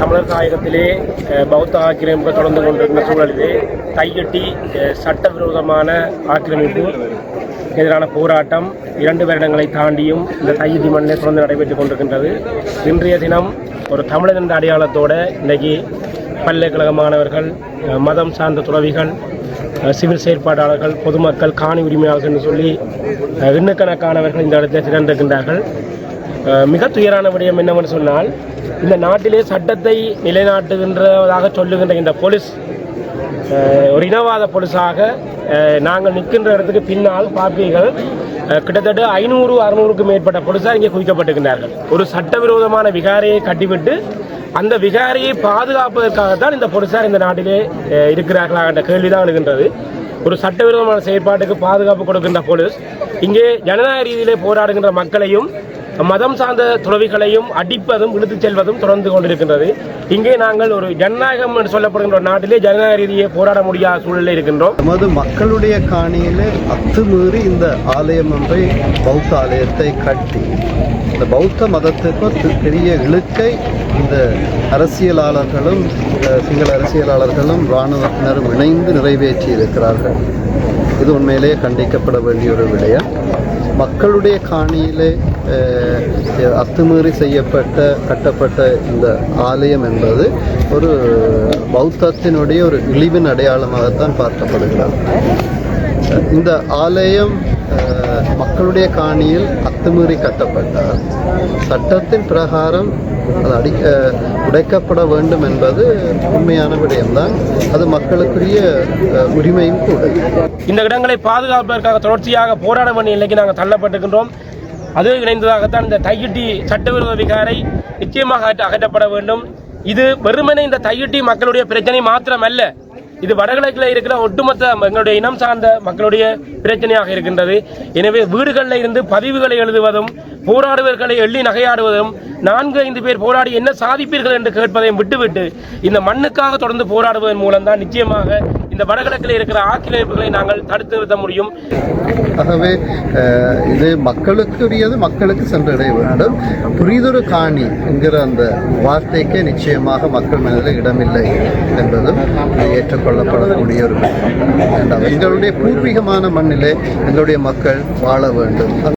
தமிழர் தாயகத்திலே பௌத்த ஆக்கிரமிப்பு தொடர்ந்து கொண்டிருந்த சூழலிலே கையெட்டி சட்டவிரோதமான ஆக்கிரமிப்பு எதிரான போராட்டம் இரண்டு வருடங்களை தாண்டியும் இந்த கையெட்டி மண்ணிலே தொடர்ந்து நடைபெற்றுக் கொண்டிருக்கின்றது. இன்றைய தினம் ஒரு தமிழர் என்ற அடையாளத்தோடு இன்றைக்கு பல்கலைக்கழக மாணவர்கள் மதம் சார்ந்த துறவிகள் சிவில் செயற்பாட்டாளர்கள் பொதுமக்கள் காணி உரிமையாளர்கள் என்று சொல்லி எண்ணுக்கணக்கானவர்கள் இந்த இடத்தில் திரண்டிருக்கின்றார்கள். மிக துயரான விடயம் என்னவென்று சொன்னால் இந்த நாட்டிலே சட்டத்தை நிலைநாட்டுகின்றதாக சொல்லுகின்ற இந்த போலீஸ் ஒரு இனவாத போலீஸாக நாங்கள் நிற்கின்ற இடத்துக்கு பின்னால் பார்ப்பீர்கள் கிட்டத்தட்ட ஐநூறு அறுநூறுக்கும் மேற்பட்ட போலீஸார் இங்கே குவிக்கப்பட்டிருக்கிறார்கள் ஒரு சட்டவிரோதமான விகாரையை கட்டிவிட்டு அந்த விகாரியை பாதுகாப்பதற்காகத்தான் இந்த போலீஸார் இந்த நாட்டிலே இருக்கிறார்களாக இருக்கிறார்களா என்ற கேள்விதான் எழுகின்றது. ஒரு சட்டவிரோதமான செயற்பாட்டுக்கு பாதுகாப்பு கொடுக்கின்ற போலீஸ் இங்கே ஜனநாயக ரீதியிலே போராடுகின்ற மக்களையும் மதம் சார்ந்த துறவிகளையும் அடிப்பதும் இழுத்துச் செல்வதும் தொடர்ந்து கொண்டிருக்கின்றது. இங்கே நாங்கள் ஒரு ஜனநாயகம் என்று சொல்லப்படுகின்ற ஒரு நாட்டிலே ஜனநாயக ரீதியை போராட முடியாத சூழலில் இருக்கின்றோம். நமது மக்களுடைய காணியிலே அத்துமீறி இந்த ஆலயம் ஒன்றை பௌத்த ஆலயத்தை கட்டி இந்த பௌத்த மதத்துக்கு பெரிய இழுக்கை இந்த அரசியலாளர்களும் இந்த சிங்கள அரசியலாளர்களும் இராணுவத்தினரும் இணைந்து நிறைவேற்றி இருக்கிறார்கள் இது உண்மையிலேயே கண்டிக்கப்பட வேண்டிய ஒரு விடயம். மக்களுடைய காணியிலே அத்துமீறி செய்யப்பட்ட கட்டப்பட்ட இந்த ஆலயம் என்பது ஒரு பௌத்தத்தினுடைய ஒரு இழிவின் அடையாளமாகத்தான் பார்க்கப்படுகிறது இந்த ஆலயம் மக்களுடைய காணியில் அத்துமீறி கட்டப்பட்டார் சட்டத்தின் பிரகாரம் அது அடிக்க உடைக்கப்பட வேண்டும் என்பது உண்மையான விடயம்தான் அது மக்களுக்குரிய உரிமையும் கூட இந்த இடங்களை பாதுகாப்பதற்காக தொடர்ச்சியாக போராட வேண்டிய நிலைக்கு நாங்கள் தள்ளப்பட்டிருக்கின்றோம். அது இணைந்ததாகத்தான் இந்த தையிட்டி சட்டவிரோத விகாரை நிச்சயமாக அகற்றப்பட வேண்டும். இது வெறுமனே இந்த தையிட்டி மக்களுடைய பிரச்சனை மாத்திரமல்ல. இது வடகிழக்கில் இருக்கிற ஒட்டுமொத்த எங்களுடைய இனம் சார்ந்த மக்களுடைய பிரச்சனையாக இருக்கின்றது. எனவே வீடுகளில் இருந்து பதிவுகளை எழுதுவதும் போராடுவர்களை எள்ளி நகையாடுவதும் நான்கு ஐந்து பேர் போராடி என்ன சாதிப்பீர்கள் என்று கேட்பதையும் விட்டுவிட்டு இந்த மண்ணுக்காக தொடர்ந்து போராடுவதன் மூலம்தான் நிச்சயமாக இந்த வடகிழக்கில் இருக்கிற ஆக்கிரமிப்புகளை நாங்கள் தடுத்து நிறுத்த முடியும். ஆகவே இது மக்களுக்குரியது மக்களுக்கு சென்றடைய வேண்டும். புரிதொரு காணி என்கிற அந்த வார்த்தைக்கே நிச்சயமாக மக்கள் மனதில் இடமில்லை என்பதும் ஏற்றுக்கொள்ளப்படக்கூடிய ஒரு வேண்டாம். எங்களுடைய பூர்வீகமான மண்ணிலே எங்களுடைய மக்கள் வாழ வேண்டும்.